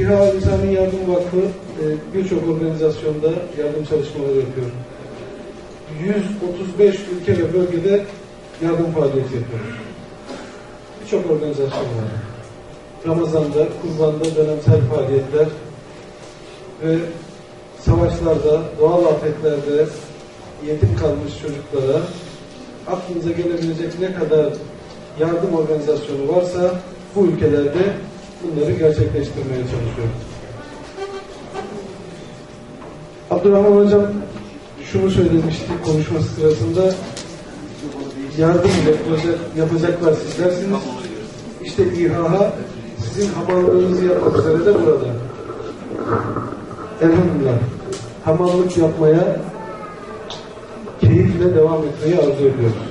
İHA İnsani Yardım Vakfı e, birçok organizasyonda yardım çalışmaları yapıyor. 135 ülke ve bölgede yardım faaliyeti yapıyoruz. Birçok organizasyon var. Ramazan'da, kurbanda dönemsel faaliyetler ve savaşlarda, doğal afetlerde yetim kalmış çocuklara aklınıza gelebilecek ne kadar yardım organizasyonu varsa bu ülkelerde bunları gerçekleştirmeye çalışıyoruz. Abdurrahman Hocam şunu söylemişti konuşması sırasında yardım yapacak, yapacaklar sizlersiniz. İşte İHA sizin hamallığınızı yapmak üzere de burada. Elhamdülillah. Hamallık yapmaya keyifle devam etmeyi arzu ediyoruz.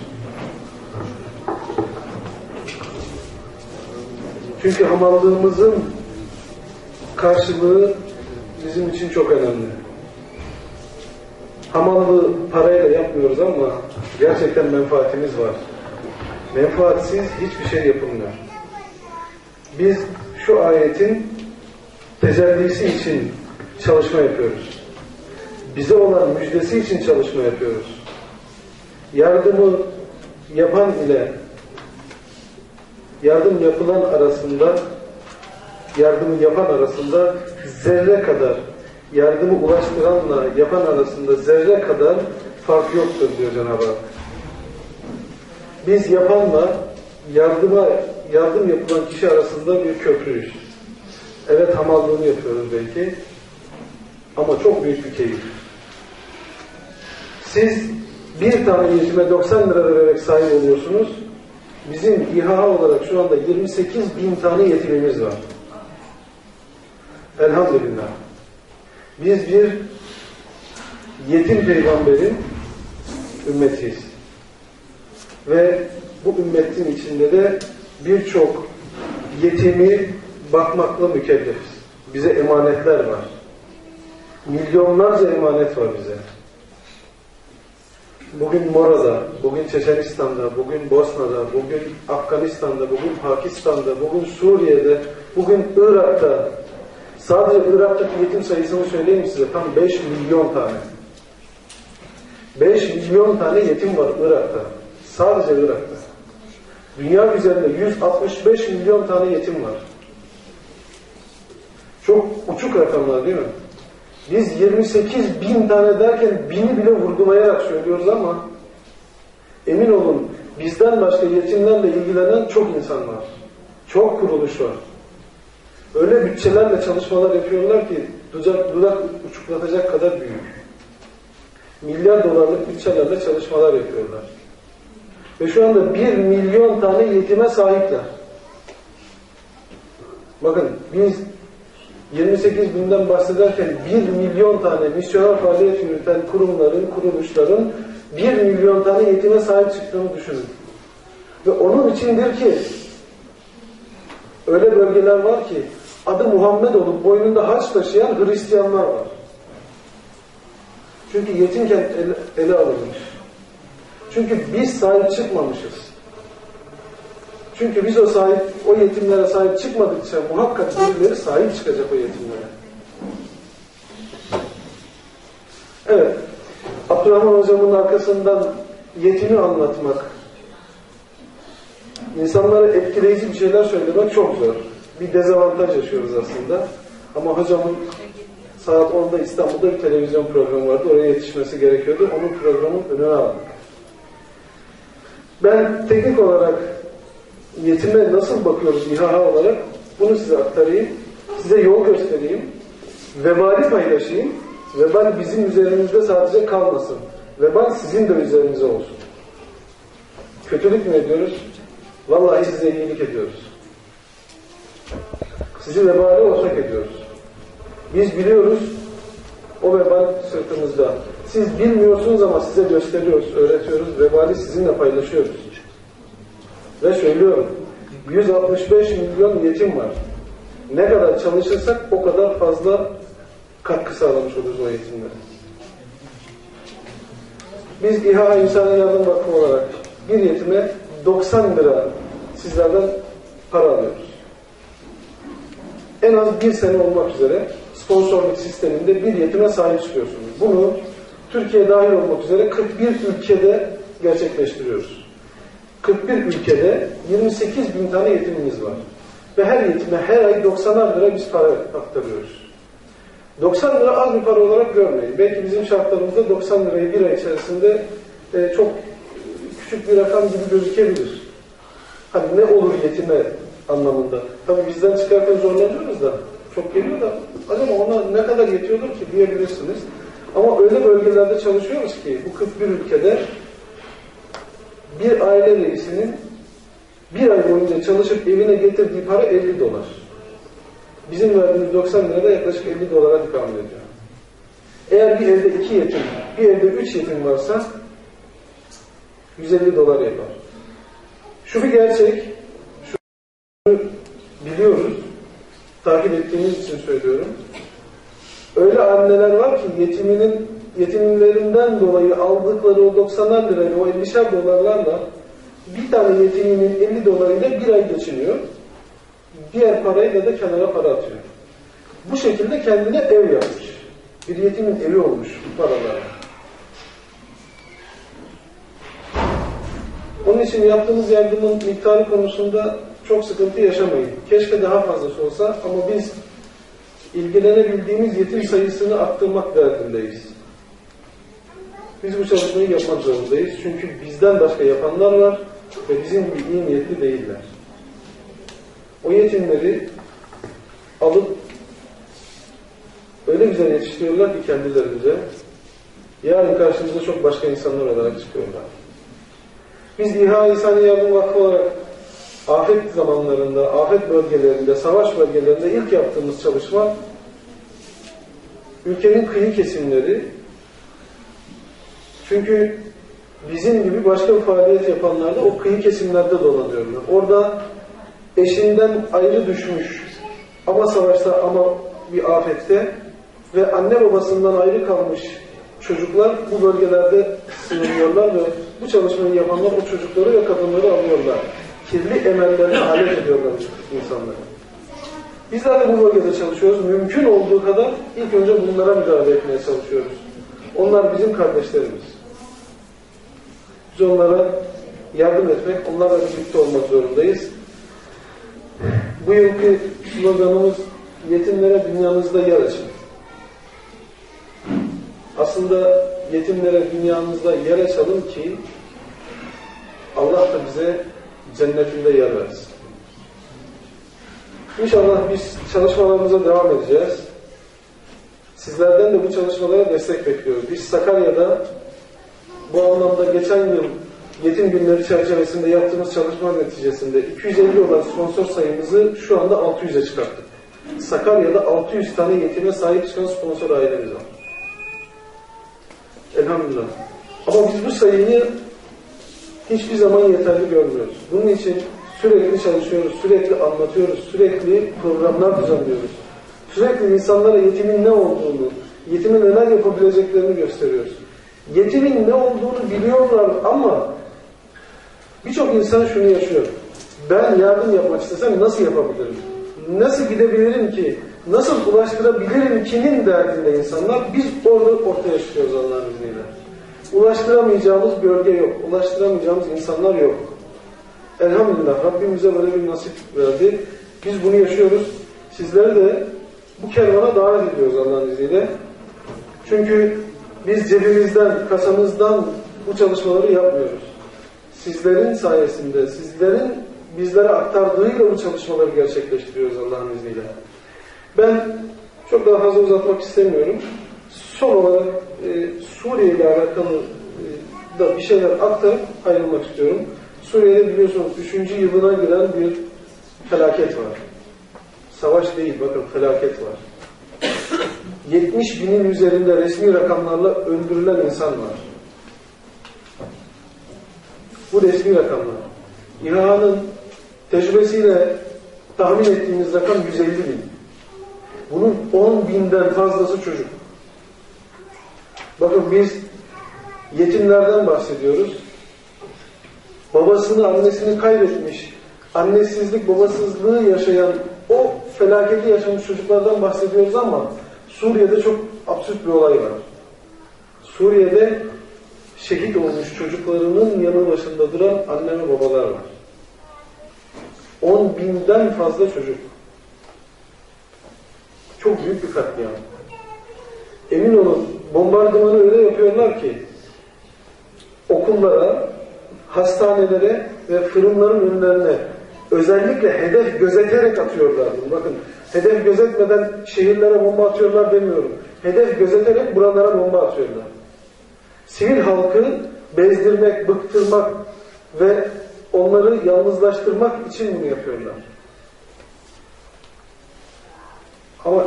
Çünkü hamallığımızın karşılığı bizim için çok önemli. Hamallığı parayla yapmıyoruz ama gerçekten menfaatimiz var. Menfaatsiz hiçbir şey yapılmıyor. Biz şu ayetin tecellisi için çalışma yapıyoruz. Bize olan müjdesi için çalışma yapıyoruz. Yardımı yapan ile yardım yapılan arasında yardımı yapan arasında zerre kadar yardımı ulaştıranla yapan arasında zerre kadar fark yoktur diyor Cenab-ı Hak. Biz yapanla yardıma yardım yapılan kişi arasında bir köprüyüz. Evet hamallığını yapıyoruz belki ama çok büyük bir keyif. Siz bir tane yetime 90 lira vererek sahip oluyorsunuz. Bizim İHA olarak şu anda 28 bin tane yetimimiz var. Elhamdülillah. Biz bir yetim peygamberin ümmetiyiz. Ve bu ümmetin içinde de birçok yetimi bakmakla mükellefiz. Bize emanetler var. Milyonlarca emanet var bize. Bugün Mora'da, bugün Çeçenistan'da, bugün Bosna'da, bugün Afganistan'da, bugün Pakistan'da, bugün Suriye'de, bugün Irak'ta, sadece Irak'taki yetim sayısını söyleyeyim size, tam 5 milyon tane. 5 milyon tane yetim var Irak'ta. Sadece Irak'ta. Dünya üzerinde 165 milyon tane yetim var. Çok uçuk rakamlar değil mi? Biz 28 bin tane derken bini bile vurgulayarak söylüyoruz ama emin olun bizden başka yetimlerle ilgilenen çok insan var. Çok kuruluş var. Öyle bütçelerle çalışmalar yapıyorlar ki dudak, dudak uçuklatacak kadar büyük. Milyar dolarlık bütçelerle çalışmalar yapıyorlar. Ve şu anda bir milyon tane yetime sahipler. Bakın biz 28 binden bahsederken 1 milyon tane misyoner faaliyet yürüten kurumların, kuruluşların 1 milyon tane yetime sahip çıktığını düşünün. Ve onun içindir ki öyle bölgeler var ki adı Muhammed olup boynunda haç taşıyan Hristiyanlar var. Çünkü yetimken ele, ele alınmış. Çünkü biz sahip çıkmamışız. Çünkü biz o sahip, o yetimlere sahip çıkmadıkça muhakkak birileri sahip çıkacak o yetimlere. Evet. Abdurrahman hocamın arkasından yetimi anlatmak, insanlara etkileyici bir şeyler söylemek çok zor. Bir dezavantaj yaşıyoruz aslında. Ama hocamın saat 10'da İstanbul'da bir televizyon programı vardı. Oraya yetişmesi gerekiyordu. Onun programın önüne aldık. Ben teknik olarak yetime nasıl bakıyoruz İHA olarak bunu size aktarayım. Size yol göstereyim. Vebali paylaşayım. Vebal bizim üzerimizde sadece kalmasın. Vebal sizin de üzerinize olsun. Kötülük mü ediyoruz? Vallahi size iyilik ediyoruz. Sizi vebale ortak ediyoruz. Biz biliyoruz o vebal sırtımızda. Siz bilmiyorsunuz ama size gösteriyoruz, öğretiyoruz. Vebali sizinle paylaşıyoruz. Ve söylüyorum, 165 milyon yetim var. Ne kadar çalışırsak o kadar fazla katkı sağlamış oluruz o yetimlere. Biz İHA İnsan Yardım Vakfı olarak bir yetime 90 lira sizlerden para alıyoruz. en az bir sene olmak üzere sponsorluk sisteminde bir yetime sahip çıkıyorsunuz. Bunu Türkiye dahil olmak üzere 41 ülkede gerçekleştiriyoruz. 41 ülkede 28 bin tane yetimimiz var. Ve her yetime her ay 90'ar lira biz para aktarıyoruz. 90 lira az bir para olarak görmeyin. Belki bizim şartlarımızda 90 lirayı bir ay içerisinde e, çok küçük bir rakam gibi gözükebilir. Hani ne olur yetime anlamında. Tabii bizden çıkarken zorlanıyoruz da çok geliyor da acaba ona ne kadar yetiyordur ki diyebilirsiniz. Ama öyle bölgelerde çalışıyoruz ki bu 41 ülkede bir aile reisinin bir ay boyunca çalışıp evine getirdiği para 50 dolar. Bizim verdiğimiz 90 lirada yaklaşık 50 dolara devam ediyor. Eğer bir evde iki yetim, bir evde üç yetim varsa 150 dolar yapar. Şu bir gerçek, şunu biliyoruz, takip ettiğimiz için söylüyorum. Öyle anneler var ki yetiminin yetimlerinden dolayı aldıkları o 90'ar lirayla, o 50'şer dolarlarla bir tane yetiminin 50 dolarıyla bir ay geçiniyor. Diğer parayla da kenara para atıyor. Bu şekilde kendine ev yapmış. Bir yetimin evi olmuş bu paralarla. Onun için yaptığımız yardımın miktarı konusunda çok sıkıntı yaşamayın. Keşke daha fazlası olsa ama biz ilgilenebildiğimiz yetim sayısını arttırmak derdindeyiz. Biz bu çalışmayı yapmak zorundayız. Çünkü bizden başka yapanlar var ve bizim iyi niyetli değiller. O yetimleri alıp öyle güzel yetiştiriyorlar ki kendilerimize yarın karşımıza çok başka insanlar olarak çıkıyorlar. Biz İHA İnsani Yardım Vakfı olarak afet zamanlarında, afet bölgelerinde, savaş bölgelerinde ilk yaptığımız çalışma ülkenin kıyı kesimleri çünkü bizim gibi başka bir faaliyet yapanlar da o kıyı kesimlerde dolanıyorlar. Orada eşinden ayrı düşmüş ama savaşta ama bir afette ve anne babasından ayrı kalmış çocuklar bu bölgelerde sığınıyorlar ve bu çalışmayı yapanlar o çocukları ve kadınları alıyorlar. Kirli emellerine alet ediyorlar insanları. Bizler de bu bölgede çalışıyoruz. Mümkün olduğu kadar ilk önce bunlara müdahale etmeye çalışıyoruz. Onlar bizim kardeşlerimiz. Biz onlara yardım etmek, onlarla birlikte olmak zorundayız. Bu yılki sloganımız yetimlere dünyamızda yer açın. Aslında yetimlere dünyamızda yer açalım ki Allah da bize cennetinde yer versin. İnşallah biz çalışmalarımıza devam edeceğiz. Sizlerden de bu çalışmalara destek bekliyoruz. Biz Sakarya'da bu anlamda geçen yıl yetim günleri çerçevesinde yaptığımız çalışma neticesinde 250 olan sponsor sayımızı şu anda 600'e çıkarttık. Sakarya'da 600 tane yetime sahip çıkan sponsor ailemiz var. Elhamdülillah. Ama biz bu sayıyı hiçbir zaman yeterli görmüyoruz. Bunun için sürekli çalışıyoruz, sürekli anlatıyoruz, sürekli programlar düzenliyoruz. Sürekli insanlara yetimin ne olduğunu, yetimin neler yapabileceklerini gösteriyoruz. Yetimin ne olduğunu biliyorlar ama birçok insan şunu yaşıyor. Ben yardım yapmak istesem nasıl yapabilirim? Nasıl gidebilirim ki? Nasıl ulaştırabilirim ki'nin derdinde insanlar. Biz orada ortaya çıkıyoruz Allah'ın izniyle. Ulaştıramayacağımız bölge yok. Ulaştıramayacağımız insanlar yok. Elhamdülillah Rabbim bize böyle bir nasip verdi. Biz bunu yaşıyoruz. Sizleri de bu kervana davet ediyoruz Allah'ın izniyle. Çünkü biz cebimizden, kasamızdan bu çalışmaları yapmıyoruz. Sizlerin sayesinde, sizlerin bizlere aktardığıyla bu çalışmaları gerçekleştiriyoruz Allah'ın izniyle. Ben çok daha fazla uzatmak istemiyorum. Son olarak e, Suriye ile alakalı e, da bir şeyler aktarıp ayrılmak istiyorum. Suriye'de biliyorsunuz 3. yılına giren bir felaket var. Savaş değil bakın felaket var. 70 binin üzerinde resmi rakamlarla öldürülen insan var. Bu resmi rakamlar. İHA'nın tecrübesiyle tahmin ettiğimiz rakam 150 bin. Bunun 10 binden fazlası çocuk. Bakın biz yetimlerden bahsediyoruz. Babasını, annesini kaybetmiş, annesizlik, babasızlığı yaşayan o felaketi yaşamış çocuklardan bahsediyoruz ama Suriye'de çok absürt bir olay var. Suriye'de şehit olmuş çocuklarının yanı başında duran anne ve babalar var. 10 binden fazla çocuk. Çok büyük bir katliam. Emin olun bombardımanı öyle yapıyorlar ki okullara, hastanelere ve fırınların önlerine özellikle hedef gözeterek atıyorlar bunu. Bakın hedef gözetmeden şehirlere bomba atıyorlar demiyorum. Hedef gözeterek buralara bomba atıyorlar. Sivil halkı bezdirmek, bıktırmak ve onları yalnızlaştırmak için bunu yapıyorlar. Ama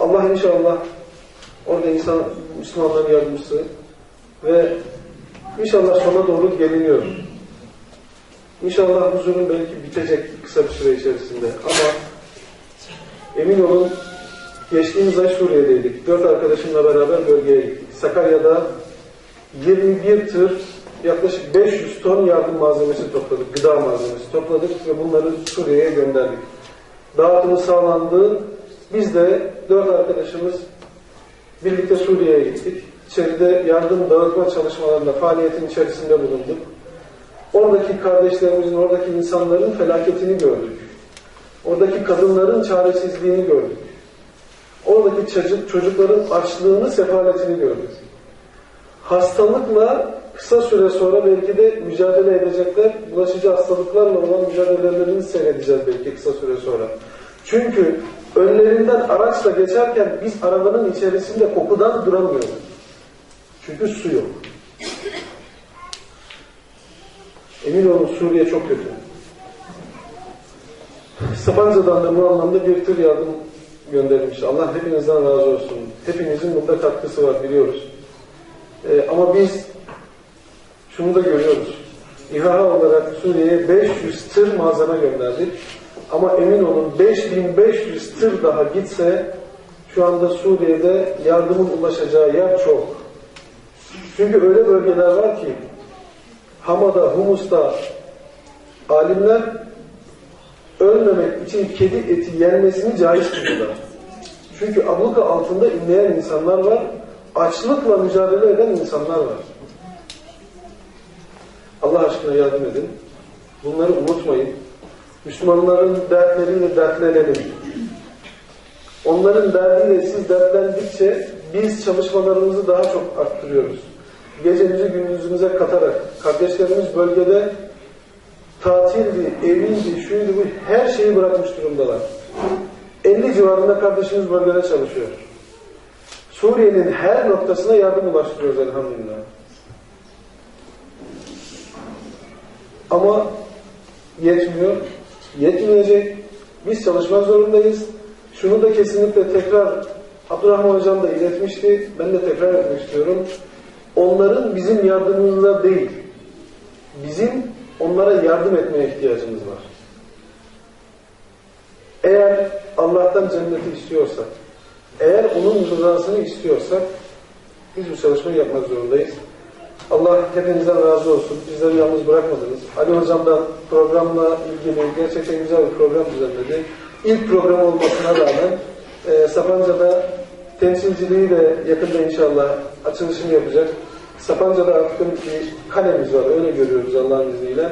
Allah inşallah orada insan, Müslümanların yardımcısı ve inşallah sona doğru geliniyor. İnşallah huzurun belki bitecek kısa bir süre içerisinde. Ama emin olun geçtiğimiz ay Suriye'deydik. Dört arkadaşımla beraber bölgeye gittik. Sakarya'da 21 tır yaklaşık 500 ton yardım malzemesi topladık. Gıda malzemesi topladık ve bunları Suriye'ye gönderdik. Dağıtımı sağlandı. Biz de dört arkadaşımız birlikte Suriye'ye gittik. İçeride yardım dağıtma çalışmalarında faaliyetin içerisinde bulunduk. Oradaki kardeşlerimizin, oradaki insanların felaketini gördük. Oradaki kadınların çaresizliğini gördük. Oradaki çocuk, çocukların açlığını, sefaletini gördük. Hastalıkla kısa süre sonra belki de mücadele edecekler, bulaşıcı hastalıklarla olan mücadelelerini seyredeceğiz belki kısa süre sonra. Çünkü önlerinden araçla geçerken biz arabanın içerisinde kokudan duramıyoruz. Çünkü su yok. Emin olun Suriye çok kötü. Sapanca'dan da bu anlamda bir tır yardım gönderilmiş. Allah hepinizden razı olsun. Hepinizin bunda katkısı var biliyoruz. Ee, ama biz şunu da görüyoruz. İHA olarak Suriye'ye 500 tır malzeme gönderdik. Ama emin olun 5500 tır daha gitse şu anda Suriye'de yardımın ulaşacağı yer çok. Çünkü öyle bölgeler var ki Hama'da, Humus'ta alimler ölmemek için kedi eti yenmesini caiz kıldılar. Çünkü abluka altında inleyen insanlar var, açlıkla mücadele eden insanlar var. Allah aşkına yardım edin. Bunları unutmayın. Müslümanların dertleriyle dertlenelim. Onların derdiyle siz dertlendikçe biz çalışmalarımızı daha çok arttırıyoruz. Gecemizi gündüzümüze katarak kardeşlerimiz bölgede tatildi, eviydi, şuydu bu her şeyi bırakmış durumdalar. 50 civarında kardeşimiz bölgede çalışıyor. Suriye'nin her noktasına yardım ulaştırıyoruz elhamdülillah. Ama yetmiyor, yetmeyecek. Biz çalışmak zorundayız. Şunu da kesinlikle tekrar Abdurrahman Hocam da iletmişti. Ben de tekrar etmek istiyorum. Onların bizim yardımımızla değil, bizim onlara yardım etmeye ihtiyacımız var. Eğer Allah'tan cenneti istiyorsak, eğer onun rızasını istiyorsak, biz bu çalışmayı yapmak zorundayız. Allah hepinizden razı olsun. Bizleri yalnız bırakmadınız. Ali Hocam'dan programla ilgili gerçekten güzel bir program düzenledi. İlk program olmasına rağmen e, Sapanca'da temsilciliği de yakında inşallah açılışını yapacak. Sapanca'da artık bir kalemiz var. Öyle görüyoruz Allah'ın izniyle.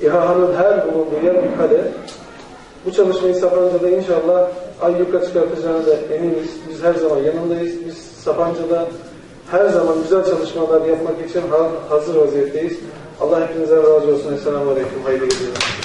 İHA'nın her bulunduğu yer bir kale. Bu çalışmayı Sapanca'da inşallah ayyuka çıkartacağına da eminiz. Biz her zaman yanındayız. Biz Sapanca'da her zaman güzel çalışmalar yapmak için hazır vaziyetteyiz. Allah hepinizden razı olsun. Esselamu Aleyküm. Hayırlı geceler.